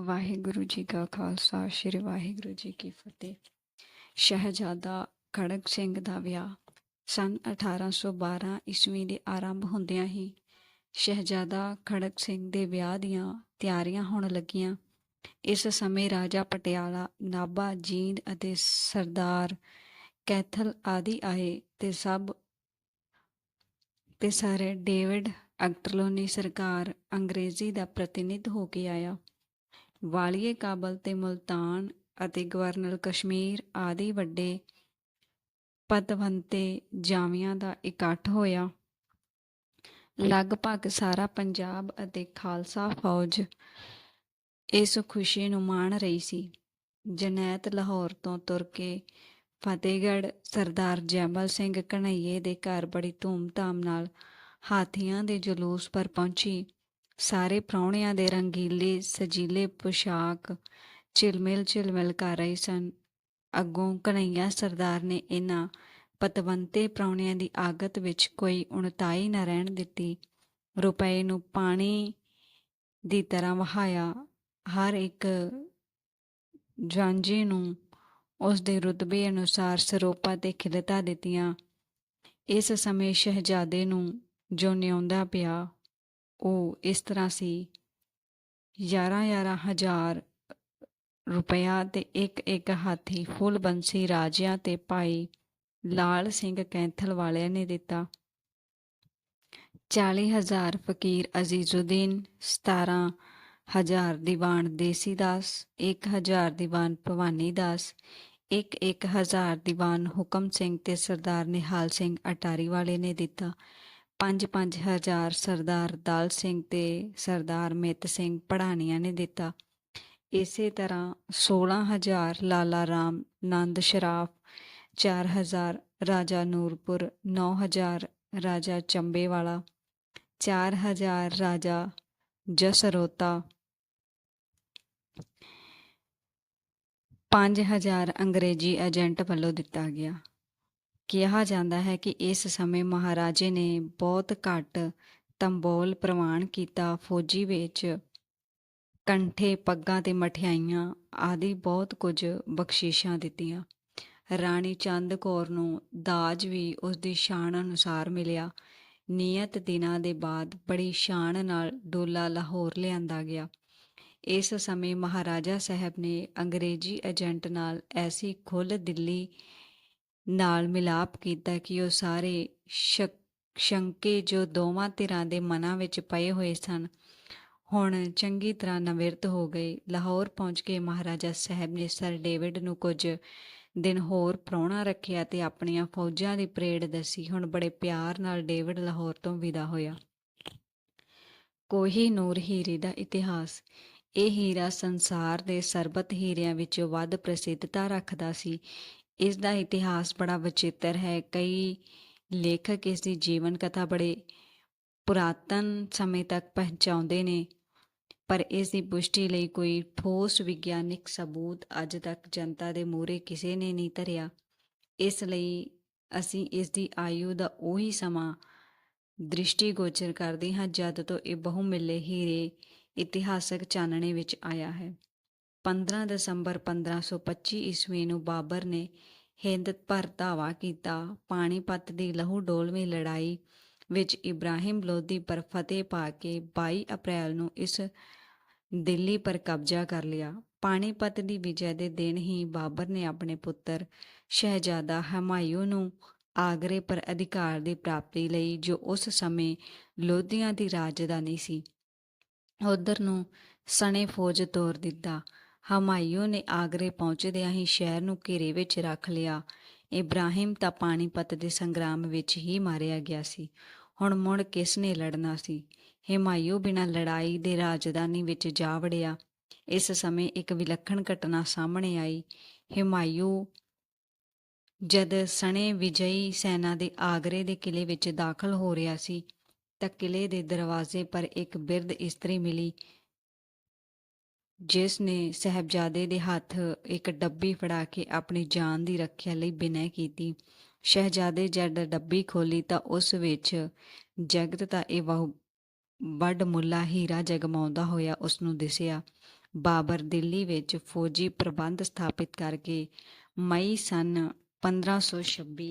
ਵਾਹਿਗੁਰੂ ਜੀ ਕਾ ਖਾਲਸਾ, ਸ੍ਰੀ ਵਾਹਿਗੁਰੂ ਜੀ ਕੀ ਫਤਿਹ। ਸ਼ਹਿਜ਼ਾਦਾ ਖੜਕ ਸਿੰਘ ਦਾ ਵਿਆਹ ਸਨ 1812 ਈਸਵੀ ਦੇ ਆਰੰਭ ਹੁੰਦਿਆਂ ਹੀ ਸ਼ਹਿਜ਼ਾਦਾ ਖੜਕ ਸਿੰਘ ਦੇ ਵਿਆਹ ਦੀਆਂ ਤਿਆਰੀਆਂ ਹੋਣ ਲੱਗੀਆਂ। ਇਸ ਸਮੇਂ ਰਾਜਾ ਪਟਿਆਲਾ, ਨਾਭਾ, ਜੀਂਦ ਅਤੇ ਸਰਦਾਰ ਕੈਥਲ ਆਦਿ ਆਏ ਤੇ ਸਭ ਤੇ ਸਾਰੇ ਡੇਵਿਡ ਅਕਟਰਲੋਨੀ ਸਰਕਾਰ ਅੰਗਰੇਜ਼ੀ ਦਾ ਪ੍ਰਤੀਨਿਧ ਹੋ ਕੇ ਆਇਆ। ਵਾਲੀਏ ਕਾਬਲ ਤੇ ਮੁਲਤਾਨ ਅਤੇ ਗਵਰਨਰ ਕਸ਼ਮੀਰ ਆਦਿ ਵੱਡੇ ਪਦਵੰਤੇ ਜਾਮੀਆਂ ਦਾ ਇਕੱਠ ਹੋਇਆ। ਲਗਭਗ ਸਾਰਾ ਪੰਜਾਬ ਅਤੇ ਖਾਲਸਾ ਫੌਜ ਇਸ ਖੁਸ਼ੀ ਨੂੰ ਮਾਣ ਰਹੀ ਸੀ। ਜਨੈਤ ਲਾਹੌਰ ਤੋਂ ਤੁਰ ਕੇ ਫਤਿਹਗੜ੍ਹ ਸਰਦਾਰ ਜੈਮਲ ਸਿੰਘ ਕਨਈਏ ਦੇ ਘਰ ਬੜੀ ਧੂਮ-ਧਾਮ ਨਾਲ ਹਾਥੀਆਂ ਦੇ ਜਲੂਸ ਪਰ ਪਹੁੰਚੀ। ਸਾਰੇ ਪ੍ਰਾਹੁਣਿਆਂ ਦੇ ਰੰਗੀਲੇ, ਸਜੀਲੇ ਪੁਸ਼ਾਕ ਝਿਲਮਿਲ ਝਿਲਮਿਲ ਕਰ ਰਹੇ ਸਨ। ਅੱਗੋਂ ਕਨਈਆ ਸਰਦਾਰ ਨੇ ਇਹਨਾਂ ਪਤਵੰਤੇ ਪ੍ਰਾਹੁਣਿਆਂ ਦੀ ਆਗਤ ਵਿੱਚ ਕੋਈ ਉਣਤਾਈ ਨਾ ਰਹਿਣ ਦਿੱਤੀ। ਰੁਪਏ ਨੂੰ ਪਾਣੀ ਦੀ ਤਰ੍ਹਾਂ ਵਹਾਇਆ। ਹਰ ਇੱਕ ਜਾਂਝੇ ਨੂੰ ਉਸ ਦੇ ਰੁਤਬੇ ਅਨੁਸਾਰ ਸਰੋਪਾ ਤੇ ਖਿਲਤਾ ਦਿੱਤੀਆਂ। ਇਸ ਸਮੇਂ ਸ਼ਹਿਜ਼ਾਦੇ ਨੂੰ ਜੋ ਨਿਉਂਦਾ ਪਿਆ ਉਹ ਇਸ ਤਰ੍ਹਾਂ ਸੀ 11-11 ਹਜ਼ਾਰ ਰੁਪਇਆ ਤੇ ਇੱਕ ਇੱਕ ਹਾਥੀ ਫੁੱਲ ਬੰਸੀ ਰਾਜਿਆਂ ਤੇ ਭਾਈ ਲਾਲ ਸਿੰਘ ਕੈਂਥਲ ਵਾਲਿਆਂ ਨੇ ਦਿੱਤਾ। 40000 ਫਕੀਰ ਅਜ਼ੀਜ਼ੁਦੀਨ 17 ਹਜ਼ਾਰ ਦੀਵਾਨ ਦੇਸੀ ਦਾਸ 1000 ਦੀਵਾਨ ਭਵਾਨੀ ਦਾਸ, ਇੱਕ ਇੱਕ ਹਜ਼ਾਰ ਦੀਵਾਨ ਹੁਕਮ ਸਿੰਘ ਤੇ ਸਰਦਾਰ ਨਿਹਾਲ ਸਿੰਘ ਅਟਾਰੀ ਵਾਲੇ ਨੇ ਦਿੱਤਾ। ਪੰਜ ਪੰਜ ਹਜ਼ਾਰ ਸਰਦਾਰ ਦਲ ਸਿੰਘ ਤੇ ਸਰਦਾਰ ਮਿੱਤ ਸਿੰਘ ਪੜਾਣੀਆਂ ਨੇ ਦਿੱਤਾ। ਇਸੇ ਤਰ੍ਹਾਂ 16000 ਲਾਲਾ ਰਾਮ ਨੰਦ ਸ਼ਰਾਫ 4000 ਰਾਜਾ ਨੂਰਪੁਰ 9000 ਰਾਜਾ ਚੰਬੇਵਾਲਾ 4000 ਰਾਜਾ ਜਸਰੋਤਾ 5000 ਅੰਗਰੇਜ਼ੀ ਏਜੰਟ ਵੱਲੋਂ ਦਿੱਤਾ ਗਿਆ। ਕਿਹਾ ਜਾਂਦਾ ਹੈ ਕਿ ਇਸ ਸਮੇਂ ਮਹਾਰਾਜੇ ਨੇ ਬਹੁਤ ਘੱਟ ਤੰਬੋਲ ਪ੍ਰਵਾਨ ਕੀਤਾ। ਫੌਜੀ ਵਿੱਚ ਕੰਠੇ, ਪੱਗਾਂ ਤੇ ਮਠਿਆਈਆਂ ਆਦਿ ਬਹੁਤ ਕੁਝ ਬਖਸ਼ਿਸ਼ਾਂ ਦਿੱਤੀਆਂ। ਰਾਣੀ ਚੰਦ ਕੌਰ ਨੂੰ ਦਾਜ ਵੀ ਉਸ ਦੀ ਸ਼ਾਨ ਅਨੁਸਾਰ ਮਿਲਿਆ। ਨਿਯਤ ਦਿਨਾਂ ਦੇ ਬਾਅਦ ਬੜੀ ਸ਼ਾਨ ਨਾਲ ਡੋਲਾ ਲਾਹੌਰ ਲਿਆਂਦਾ ਗਿਆ। ਇਸ ਸਮੇਂ ਮਹਾਰਾਜਾ ਸਾਹਿਬ ਨੇ ਅੰਗਰੇਜ਼ੀ ਏਜੰਟ ਨਾਲ ਐਸੀ ਖੁੱਲ ਦਿੱਲੀ ਨਾਲ ਮਿਲਾਪ ਕੀਤਾ ਕਿ ਉਹ ਸਾਰੇ ਸ਼ੰਕੇ ਜੋ ਦੋਵਾਂ ਧਿਰਾਂ ਦੇ ਮਨਾਂ ਵਿੱਚ ਪਏ ਹੋਏ ਸਨ, ਹੁਣ ਚੰਗੀ ਤਰ੍ਹਾਂ ਨਵਿਰਤ ਹੋ ਗਏ। ਲਾਹੌਰ ਪਹੁੰਚ ਕੇ ਮਹਾਰਾਜਾ ਸਾਹਿਬ ਨੇ ਸਰ ਡੇਵਿਡ ਨੂੰ ਕੁਝ ਦਿਨ ਹੋਰ ਪ੍ਰਾਹੁਣਾ ਰੱਖਿਆ ਤੇ ਆਪਣੀਆਂ ਫੌਜਾਂ ਦੀ ਪਰੇਡ ਦੱਸੀ। ਹੁਣ ਬੜੇ ਪਿਆਰ ਨਾਲ ਡੇਵਿਡ ਲਾਹੌਰ ਤੋਂ ਵਿਦਾ ਹੋਇਆ। ਕੋਹੀ ਨੂਰ ਹੀਰੇ ਦਾ ਇਤਿਹਾਸ। ਇਹ ਹੀਰਾ ਸੰਸਾਰ ਦੇ ਸਰਬਤ ਹੀਰਿਆਂ ਵਿੱਚੋਂ ਵੱਧ ਪ੍ਰਸਿੱਧਤਾ ਰੱਖਦਾ ਸੀ। ਇਸ ਦਾ ਇਤਿਹਾਸ ਬੜਾ ਵਿਚਿੱਤਰ ਹੈ। ਕਈ ਲੇਖਕ ਇਸ ਦੀ ਜੀਵਨ ਕਥਾ ਬੜੇ ਪੁਰਾਤਨ ਸਮੇਂ ਤੱਕ ਪਹੁੰਚਾਉਂਦੇ ਨੇ, ਪਰ ਇਸ ਦੀ ਪੁਸ਼ਟੀ ਲਈ ਕੋਈ ਠੋਸ ਵਿਗਿਆਨਿਕ ਸਬੂਤ ਅੱਜ ਤੱਕ ਜਨਤਾ ਦੇ ਮੂਹਰੇ ਕਿਸੇ ਨੇ ਨਹੀਂ ਧਰਿਆ। ਇਸ ਲਈ ਅਸੀਂ ਇਸ ਦੀ ਆਯੂ ਦਾ ਉਹੀ ਸਮਾਂ ਦ੍ਰਿਸ਼ਟੀਗੋਚਰ ਕਰਦੇ ਹਾਂ ਜਦ ਤੋਂ ਇਹ ਬਹੁਮਿੱਲੇ ਹੀਰੇ ਇਤਿਹਾਸਕ ਚਾਨਣੇ ਵਿੱਚ ਆਇਆ ਹੈ। 15 ਦਸੰਬਰ 1525 ਈਸਵੀ ਨੂੰ ਬਾਬਰ ਨੇ ਹਿੰਦ ਪਰ ਧਾਵਾ ਕੀਤਾ। ਪਾਣੀਪਤ ਦੀ ਲਹੂ ਡੋਲਵੀਂ ਲੜਾਈ ਵਿੱਚ ਇਬਰਾਹਿਮ ਲੋਧੀ ਪਰ ਫਤਿਹ ਪਾ ਕੇ 22 ਅਪ੍ਰੈਲ ਨੂੰ ਇਸ ਦਿੱਲੀ ਪਰ ਕਬਜ਼ਾ ਕਰ ਲਿਆ। ਪਾਣੀਪਤ ਦੀ ਵਿਜੈ ਦੇ ਦਿਨ ਹੀ ਬਾਬਰ ਨੇ ਆਪਣੇ ਪੁੱਤਰ ਸ਼ਹਿਜ਼ਾਦਾ ਹਮਾਯੂ ਨੂੰ ਆਗਰੇ ਪਰ ਅਧਿਕਾਰ ਦੀ ਪ੍ਰਾਪਤੀ ਲਈ, ਜੋ ਉਸ ਸਮੇਂ ਲੋਧੀਆਂ ਦੀ ਰਾਜਧਾਨੀ ਸੀ, ਉਧਰ ਨੂੰ ਸਣੇ ਫੌਜ ਤੋਰ ਦਿੱਤਾ। ਹਮਾਯੂ ਨੇ ਆਗਰੇ ਪਹੁੰਚਦਿਆਂ ਹੀ ਸ਼ਹਿਰ ਨੂੰ ਘੇਰੇ ਵਿੱਚ ਰੱਖ ਲਿਆ। ਇਬਰਾਹਿਮ ਤਾਂ ਪਾਣੀਪਤ ਦੇ ਸੰਗਰਾਮ ਵਿੱਚ ਹੀ ਮਾਰਿਆ ਗਿਆ ਸੀ। ਹੁਣ ਮੁੜ ਕਿਸ ਨੇ ਲੜਨਾ ਸੀ? ਹਿਮਾਯੂ ਬਿਨਾਂ ਲੜਾਈ ਦੇ ਰਾਜਧਾਨੀ ਵਿੱਚ ਜਾ ਵੜਿਆ। ਇਸ ਸਮੇਂ ਇੱਕ ਵਿਲੱਖਣ ਘਟਨਾ ਸਾਹਮਣੇ ਆਈ। ਹਿਮਾਯੂ ਜਦ ਸਣੇ ਵਿਜਈ ਸੈਨਾ ਦੇ ਆਗਰੇ ਦੇ ਕਿਲੇ ਵਿੱਚ ਦਾਖਲ ਹੋ ਰਿਹਾ ਸੀ ਤਾਂ ਕਿਲੇ ਦੇ ਦਰਵਾਜ਼ੇ ਪਰ ਇੱਕ ਬਿਰਧ ਇਸਤਰੀ ਮਿਲੀ। ਜਿਸ ਨੇ ਸਹਿਬਜ਼ਾਦੇ ਦੇ ਹੱਥ ਇੱਕ ਡੱਬੀ ਫੜਾ ਕੇ ਆਪਣੀ ਜਾਨ ਦੀ ਰੱਖਿਆ ਲਈ ਬਿਨੈ ਕੀਤੀ। ਸ਼ਹਿਜ਼ਾਦੇ ਜਦ ਡੱਬੀ ਖੋਲੀ ਤਾਂ ਉਸ ਵਿੱਚ ਜਗਤ ਦਾ ਇਹ ਬਹੁ ਵੱਡ ਮੁੱਲਾ ਹੀਰਾ ਜਗਮਾਉਂਦਾ ਹੋਇਆ ਉਸ ਨੂੰ ਦਿਸਿਆ। ਬਾਬਰ ਦਿੱਲੀ ਵਿੱਚ ਫੌਜੀ ਪ੍ਰਬੰਧ ਸਥਾਪਿਤ ਕਰਕੇ ਮਈ ਸਨ 1526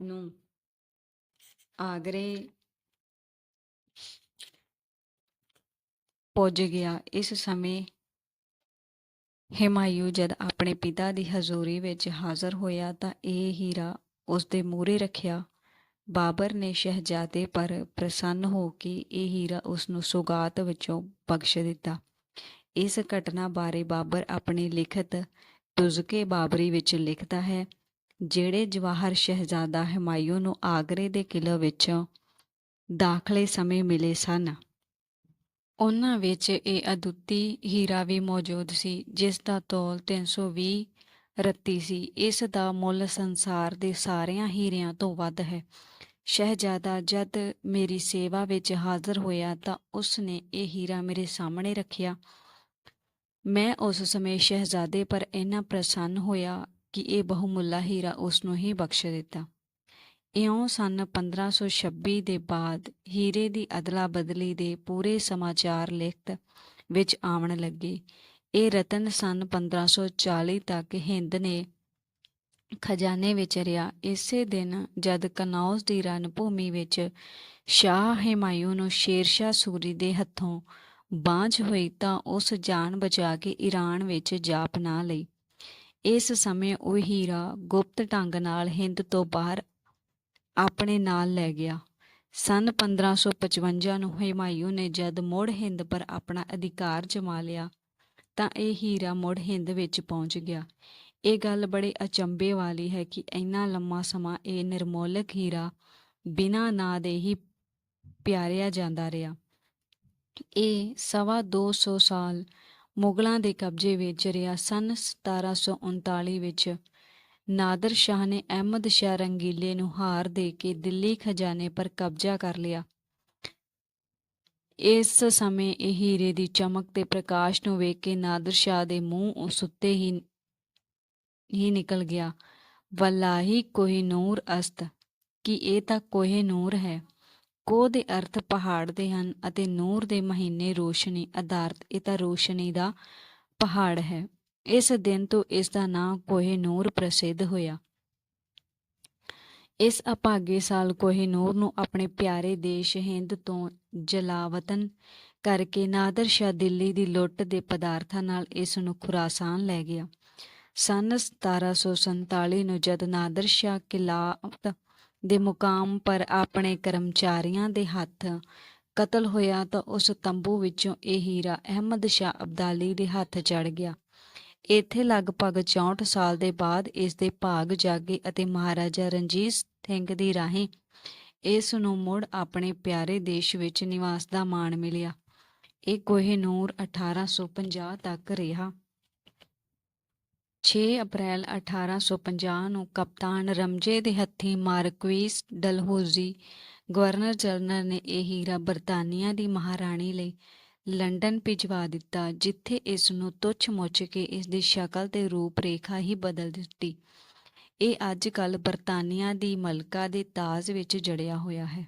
ਨੂੰ ਆਗਰੇ ਪੁੱਜ ਗਿਆ। ਇਸ ਸਮੇਂ ਹਿਮਾਯੂ ਜਦ ਆਪਣੇ ਪਿਤਾ ਦੀ ਹਜ਼ੂਰੀ ਵਿੱਚ ਹਾਜ਼ਰ ਹੋਇਆ ਤਾਂ ਇਹ ਹੀਰਾ ਉਸ ਦੇ ਮੂਹਰੇ ਰੱਖਿਆ। ਬਾਬਰ ਨੇ ਸ਼ਹਿਜ਼ਾਦੇ ਪਰ ਪ੍ਰਸੰਨ ਹੋ ਕੇ ਇਹ ਹੀਰਾ ਉਸ ਨੂੰ ਸੁਗਾਤ ਵਿੱਚੋਂ ਬਖਸ਼ ਦਿੱਤਾ। ਇਸ ਘਟਨਾ ਬਾਰੇ ਬਾਬਰ ਆਪਣੀ ਲਿਖਤ ਤੁਜ਼ਕੇ ਬਾਬਰੀ ਵਿੱਚ ਲਿਖਦਾ ਹੈ, ਜਿਹੜੇ ਜਵਾਹਰ ਸ਼ਹਿਜ਼ਾਦਾ ਹਮਾਯੂ ਨੂੰ ਆਗਰੇ ਦੇ ਕਿਲ੍ਹੇ ਵਿੱਚੋਂ ਦਾਖਲੇ ਸਮੇਂ ਮਿਲੇ ਸਨ। ਉਹਨਾਂ ਵਿੱਚ ਇਹ ਅਦੁੱਤੀ ਹੀਰਾ ਵੀ ਮੌਜੂਦ ਸੀ, ਜਿਸ ਦਾ ਤੋਲ 320 ਰੱਤੀ ਸੀ। ਇਸ ਦਾ ਮੁੱਲ ਸੰਸਾਰ ਦੇ ਸਾਰਿਆਂ ਹੀਰਿਆਂ ਤੋਂ ਵੱਧ ਹੈ। ਸ਼ਹਿਜ਼ਾਦਾ ਜਦ ਮੇਰੀ ਸੇਵਾ ਵਿੱਚ ਹਾਜ਼ਰ ਹੋਇਆ ਤਾਂ ਉਸ ਨੇ ਇਹ ਹੀਰਾ ਮੇਰੇ ਸਾਹਮਣੇ ਰੱਖਿਆ। ਮੈਂ ਉਸ ਸਮੇਂ ਸ਼ਹਿਜ਼ਾਦੇ ਪਰ ਇੰਨਾ ਪ੍ਰਸੰਨ ਹੋਇਆ ਕਿ ਇਹ ਬਹੁਮੁੱਲਾ ਹੀਰਾ ਉਸ ਨੂੰ ਹੀ ਬਖਸ਼ ਦਿੱਤਾ। ਇਉਂ ਸਨ 1526 ਦੇ ਬਾਅਦ ਹੀਰੇ ਦੀ ਅਦਲਾ ਬਦਲੀ ਦੇ ਪੂਰੇ ਸਮਾਚਾਰ ਲਿਖਤ ਵਿੱਚ ਆਉਣ ਲੱਗੇ। ਇਹ ਰਤਨ ਸਨ 1540 ਤੱਕ ਹਿੰਦ ਨੇ ਖਜ਼ਾਨੇ ਵਿੱਚ ਰਿਹਾ ਇਸੇ ਦਿਨ ਜਦ ਕਨੌਜ ਦੀ ਰਣਭੂਮੀ ਵਿੱਚ ਸ਼ਾਹ ਹਿਮਾਯੂ ਨੂੰ ਸ਼ੇਰਸ਼ਾਹ ਸੂਰੀ ਦੇ ਹੱਥੋਂ ਬਾਂਝ ਹੋਈ ਤਾਂ ਉਸ ਜਾਨ ਬਚਾ ਕੇ ਈਰਾਨ ਵਿੱਚ ਜਾ ਪਨਾਹ ਲਈ। ਇਸ ਸਮੇਂ ਉਹ ਹੀਰਾ ਗੁਪਤ ਢੰਗ ਨਾਲ ਹਿੰਦ ਤੋਂ ਬਾਹਰ ਆਪਣੇ ਨਾਲ ਲੈ ਗਿਆ। ਸਨ 1555 ਨੂੰ ਹਿਮਾਯੂ ਨੇ ਜਦ ਮੁੜ ਹਿੰਦ ਪਰ ਆਪਣਾ ਅਧਿਕਾਰ ਜਮਾ ਲਿਆ, ਤਾਂ ਇਹ ਹੀਰਾ ਮੁੜ ਹਿੰਦ ਵਿੱਚ ਪਹੁੰਚ ਗਿਆ। ਇਹ ਗੱਲ ਬੜੇ ਅਚੰਭੇ ਵਾਲੀ ਹੈ ਕਿ ਇੰਨਾ ਲੰਮਾ ਸਮਾਂ ਇਹ ਨਿਰਮੋਲਕ ਹੀਰਾ ਬਿਨਾਂ ਨਾਂ ਦੇ ਹੀ ਪਿਆਰਿਆ ਜਾਂਦਾ ਰਿਹਾ। ਇਹ ਸਵਾ 200 ਸਾਲ ਮੁਗਲਾਂ ਦੇ ਕਬਜ਼ੇ ਵਿੱਚ ਰਿਹਾ। ਸਨ 1739 ਵਿੱਚ ਨਾਦਰ ਸ਼ਾਹ ਨੇ ਅਹਿਮਦ ਸ਼ਾਹ ਰੰਗੀਲੇ ਨੂੰ ਹਾਰ ਦੇ ਕੇ ਦਿੱਲੀ ਖਜ਼ਾਨੇ ਪਰ ਕਬਜ਼ਾ ਕਰ ਲਿਆ। ਇਸ ਸਮੇਂ ਇਹ ਹੀਰੇ ਦੀ ਚਮਕ ਤੇ ਪ੍ਰਕਾਸ਼ ਨੂੰ ਵੇਖ ਕੇ ਨਾਦਰ ਸ਼ਾਹ ਦੇ ਮੂੰਹ ਸੁੱਤੇ ਹੀ ਹੀ ਨਿਕਲ ਗਿਆ। ਵੱਲਾਹੀ ਕੋਹੀ ਨੂਰ ਅਸਤ, ਕਿ ਇਹ ਤਾਂ ਕੋਹੇ ਨੂਰ ਹੈ? ਕੋ ਦੇ ਅਰਥ ਪਹਾੜ ਦੇ ਹਨ ਅਤੇ ਨੂਰ ਦੇ ਮਹੀਨੇ ਰੋਸ਼ਨੀ, ਅਧਾਰਤ ਇਹ ਤਾਂ ਰੋਸ਼ਨੀ ਦਾ ਪਹਾੜ ਹੈ। ਇਸ ਦਿਨ ਤੋਂ ਇਸ ਦਾ ਨਾਮ ਕੋਹੇ ਪ੍ਰਸਿੱਧ ਹੋਇਆ। ਇਸ ਅਭਾਗੇ ਸਾਲ ਕੋਹੇਨੂਰ ਨੂੰ ਆਪਣੇ ਪਿਆਰੇ ਦੇਸ਼ ਹਿੰਦ ਤੋਂ ਜਲਾਵਤਨ ਕਰਕੇ ਨਾਦਰ ਸ਼ਾਹ ਦਿੱਲੀ ਦੀ ਲੁੱਟ ਦੇ ਪਦਾਰਥਾਂ ਨਾਲ ਇਸ ਨੂੰ ਖੁਰਾਸਾਨ ਲੈ ਗਿਆ। ਸਨ 1747 ਨੂੰ ਜਦ ਨਾਦਰ ਸ਼ਾਹ ਕਿਲਾਫਤ ਦੇ ਮੁਕਾਮ ਪਰ ਆਪਣੇ ਕਰਮਚਾਰੀਆਂ ਦੇ ਹੱਥ ਕਤਲ ਹੋਇਆ ਤਾਂ ਉਸ ਤੰਬੂ ਵਿੱਚੋਂ ਇਹ ਹੀਰਾ ਅਹਿਮਦ ਸ਼ਾਹ ਅਬਦਾਲੀ ਦੇ ਹੱਥ ਚੜ ਗਿਆ। ਇੱਥੇ ਲਗਭਗ 64 ਸਾਲ ਦੇ ਬਾਅਦ ਇਸ ਦੇ ਭਾਗ ਜਾਗੇ ਅਤੇ ਮਹਾਰਾਜਾ ਰਣਜੀਤ ਸਿੰਘ ਦੀ ਰਾਹੀਂ ਇਸ ਨੂੰ ਮੁੜ ਆਪਣੇ ਪਿਆਰੇ ਦੇਸ਼ ਵਿੱਚ ਨਿਵਾਸ ਦਾ ਮਾਣ ਮਿਲਿਆ। ਇਹ ਕੋਹਿਨੂਰ 1850 ਤੱਕ ਰਿਹਾ। 6 ਅਪ੍ਰੈਲ 1850 ਨੂੰ ਕਪਤਾਨ ਰਮਜੇ ਦੇ ਹੱਥੀਂ ਮਾਰਕਵੀਸ ਡਲਹੌਜ਼ੀ ਗਵਰਨਰ ਜਨਰਲ ਨੇ ਇਹ ਹੀਰਾ ਬਰਤਾਨੀਆ ਦੀ ਮਹਾਰਾਣੀ ਲਈ ਲੰਡਨ ਭਿਜਵਾ ਦਿੱਤਾ, ਜਿੱਥੇ ਇਸ ਨੂੰ ਤੁੱਛ ਮੁੱਛ ਕੇ ਇਸ ਦੀ ਸ਼ਕਲ ਤੇ ਰੂਪ ਰੇਖਾ ਹੀ ਬਦਲ ਦਿੱਤੀ। ਇਹ ਅੱਜ ਕੱਲ ਬਰਤਾਨੀਆ ਦੀ ਮਲਕਾ ਦੇ ਤਾਜ ਵਿੱਚ ਜੜਿਆ ਹੋਇਆ ਹੈ।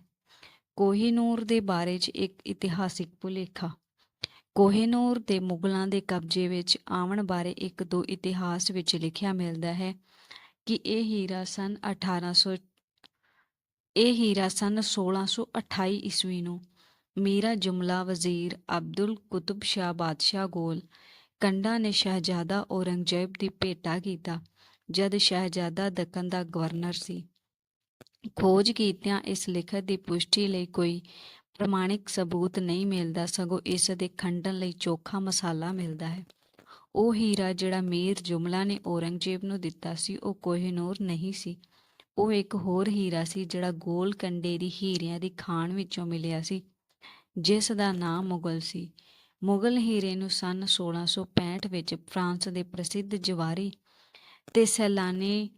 ਕੋਹੀਨੂਰ ਦੇ ਬਾਰੇ 'ਚ ਇੱਕ ਇਤਿਹਾਸਿਕ ਭੁਲੇਖਾ। ਕੋਹਿਨੂਰ ਦੇ ਮੁਗਲਾਂ ਦੇ ਕਬਜ਼ੇ ਵਿੱਚ ਆਉਣ ਬਾਰੇ ਇੱਕ ਦੋ ਇਤਿਹਾਸ ਵਿੱਚ ਲਿਖਿਆ ਮਿਲਦਾ ਹੈ ਕਿ ਇਹ ਹੀਰਾ ਸਨ 1800 ਇਹ ਹੀਰਾ ਸਨ 1628 ਈਸਵੀ ਨੂੰ। ਮੀਰਾ ਜੁਮਲਾ, ਵਜ਼ੀਰ ਅਬਦੁਲ ਕੁਤਬ ਸ਼ਾਹ ਬਾਦਸ਼ਾਹ ਗੋਲ, ਕੰਡਾ ਨੇ ਸ਼ਹਿਜ਼ਾਦਾ ਔਰੰਗਜ਼ੇਬ ਦੀ ਭੇਟਾ ਕੀਤਾ, ਜਦ ਸ਼ਹਿਜ਼ਾਦਾ ਦੱਖਣ ਦਾ ਗਵਰਨਰ ਸੀ। ਖੋਜ ਕੀਤਿਆਂ ਇਸ ਲਿਖਤ ਦੀ ਪੁਸ਼ਟੀ ਲਈ ਕੋਈ ਪ੍ਰਮਾਣਿਕ ਸਬੂਤ ਨਹੀਂ ਮਿਲਦਾ, ਸਗੋਂ ਇਸ ਦੇ ਖੰਡਨ ਲਈ ਚੋਖਾ ਮਸਾਲਾ ਮਿਲਦਾ ਹੈ। ਉਹ ਹੀਰਾ ਜਿਹੜਾ ਮੀਰ ਜੁਮਲਾ ਨੇ ਔਰੰਗਜ਼ੇਬ ਨੂੰ ਦਿੱਤਾ ਸੀ, ਉਹ ਕੋਹਿਨੂਰ ਨਹੀਂ ਸੀ। ਉਹ ਇੱਕ ਹੋਰ ਹੀਰਾ ਸੀ, ਜਿਹੜਾ ਗੋਲ ਕੰਡੇ ਦੀ ਹੀਰਿਆਂ ਦੀ ਖਾਣ ਵਿੱਚੋਂ ਮਿਲਿਆ ਸੀ। ਜਿਸ ਦਾ ਨਾਮ ਮੁਗਲ ਸੀ। ਮੁਗਲ ਹੀਰੇ ਨੂੰ ਸਨ 1665 ਵਿੱਚ ਫਰਾਂਸ ਦੇ ਪ੍ਰਸਿੱਧ ਜਵਾਰੀ ਤੇ ਸੈਲਾਨੀ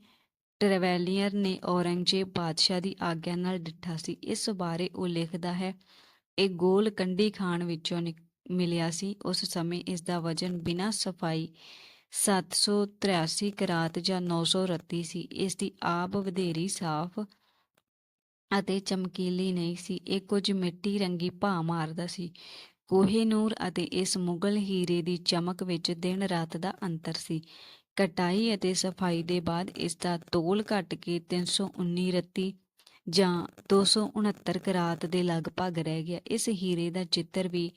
ਟਰੈਵੈਲੀਅਰ ਨੇ ਔਰੰਗਜ਼ੇਬ ਬਾਦਸ਼ਾਹ ਦੀ ਆਗਿਆ ਨਾਲ ਡਿੱਠਾ ਸੀ। ਇਸ ਬਾਰੇ ਉਹ ਲਿਖਦਾ ਹੈ, ਇਹ ਗੋਲ ਕੰਡੀ ਖਾਨ ਵਿੱਚੋਂ ਨਿਕ- ਮਿਲਿਆ ਸੀ। ਉਸ ਸਮੇਂ ਇਸ ਦਾ ਵਜ਼ਨ ਬਿਨਾਂ ਸਫ਼ਾਈ 783 ਕਰਾਤ ਜਾਂ 900 ਰੱਤੀ ਸੀ। ਇਸ ਦੀ ਆਪ ਵਧੇਰੀ ਸਾਫ਼ ਅਤੇ ਚਮਕੀਲੀ ਨਹੀਂ ਸੀ। ਇਹ ਕੁਝ ਮਿੱਟੀ ਰੰਗੀ ਭਾ ਮਾਰਦਾ ਸੀ। ਕੋਹੇਨੂਰ ਅਤੇ ਇਸ ਮੁਗਲ ਹੀਰੇ ਦੀ ਚਮਕ ਵਿੱਚ ਦਿਨ ਰਾਤ ਦਾ ਅੰਤਰ ਸੀ। ਕਟਾਈ ਅਤੇ ਸਫ਼ਾਈ ਦੇ ਬਾਅਦ ਇਸ ਦਾ ਤੋਲ ਘਟ ਕੇ 319 ਰੱਤੀ ਜਾਂ 269 ਕਰਾਤ ਦੇ ਲਗਭਗ ਰਹਿ ਗਿਆ। ਇਸ ਹੀਰੇ ਦਾ ਚਿੱਤਰ ਵੀ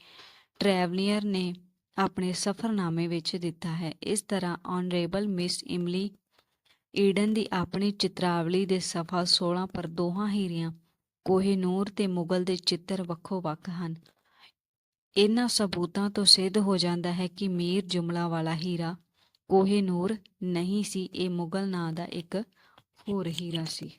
ਟਰੈਵਲੀਅਰ ਨੇ ਆਪਣੇ ਸਫ਼ਰਨਾਮੇ ਵਿੱਚ ਦਿੱਤਾ ਹੈ। ਇਸ ਤਰ੍ਹਾਂ ਆਨਰੇਬਲ ਮਿਸ ਇਮਲੀ ਈਡਨ ਦੀ ਆਪਣੀ ਚਿਤਰਾਵਲੀ ਦੇ ਸਫਾ 16 ਪਰ ਦੋਹਾਂ ਹੀਰਿਆਂ ਕੋਹੇਨੂਰ ਤੇ ਮੁਗਲ ਦੇ ਚਿੱਤਰ ਵੱਖੋ ਵੱਖ ਹਨ। ਇਹਨਾਂ ਸਬੂਤਾਂ ਤੋਂ ਸਿੱਧ ਹੋ ਜਾਂਦਾ ਹੈ ਕਿ ਮੀਰ ਜੁਮਲਾ ਵਾਲਾ ਹੀਰਾ ਕੋਹੇਨੂਰ ਨਹੀਂ ਸੀ, ਇਹ ਮੁਗਲ ਨਾਂ ਦਾ ਇੱਕ ਹੋਰ ਹੀਰਾ ਸੀ।